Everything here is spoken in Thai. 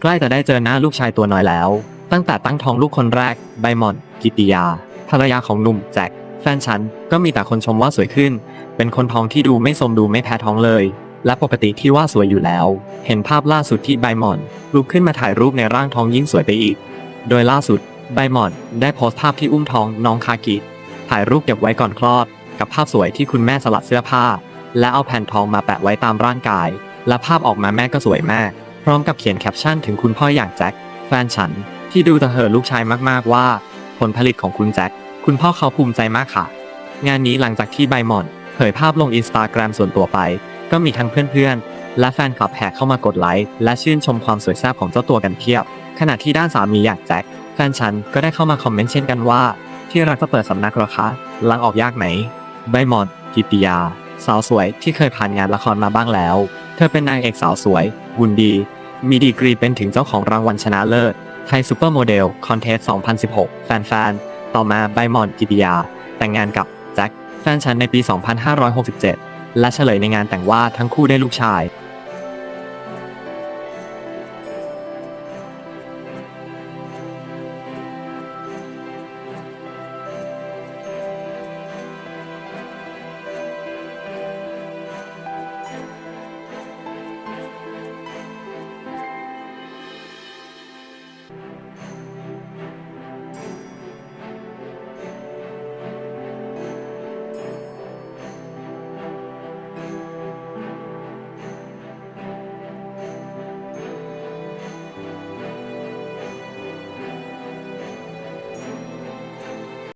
ใกล้จะได้เจอหน้าลูกชายตัวน้อยแล้ว ตั้งแต่ตั้งท้องลูกคนแรก ใบหมอน กิติยา ภรรยาของหนุ่มแจ็คแฟนฉันก็มีแต่คนชมว่าสวยขึ้น เป็นคนท้องที่ดูไม่สมดูไม่แพ้ท้องเลย และปกติที่ว่าสวยอยู่แล้ว เห็นภาพล่าสุดที่ใบหมอนลุกขึ้นมาถ่ายรูปในร่างท้องยิ่งสวยไปอีก โดยล่าสุดใบหมอนได้โพสต์ภาพที่อุ้มท้องน้องคากิถ่ายรูปเก็บไว้ก่อนคลอด กับภาพสวยที่คุณแม่สลัดเสื้อผ้า และเอาแผ่นทองมาแปะไว้ตามร่างกาย และภาพออกมาแม่ก็สวยมาก ร้อมกับเขียนแคปชั่นถึงคุณพ่ออย่างแจ็คแฟนฉัน ที่ดูจะเหอลูกชายมากๆว่า ผลผลิตของคุณแจ็คคุณพ่อเขาภูมิใจมากค่ะ งานนี้หลังจากที่ใบหมอน เผยภาพลงอินสตาแกรมส่วนตัวไป ก็มีทั้งเพื่อนๆ และแฟนคลับแห่เข้ามากดไลค์และชื่นชมความสวยแซ่บของเจ้าตัวกันเพียบ ขณะที่ด้านสามีอย่างแจ็คแฟนฉันก็ได้เข้ามาคอมเมนต์เช่นกันว่า ที่รักจะเปิดสำนักเหรอคะลังออกยากไหมใบหมอนกิติยา สาวสวยที่เคยผ่านงานละครมาบ้างแล้ว เธอเป็นนางเอกสาวสวยหุ่นดี มีดีกรีเป็นถึงเจ้าของรางวัลชนะเลิศไทยซูเปอร์โมเดลคอนเทส 2016 แฟนๆ ต่อมาใบมอนกิติยา แต่งงานกับแจ็คแฟนฉันในปี 2567 และเฉลยในงานแต่งว่าทั้งคู่ได้ลูกชาย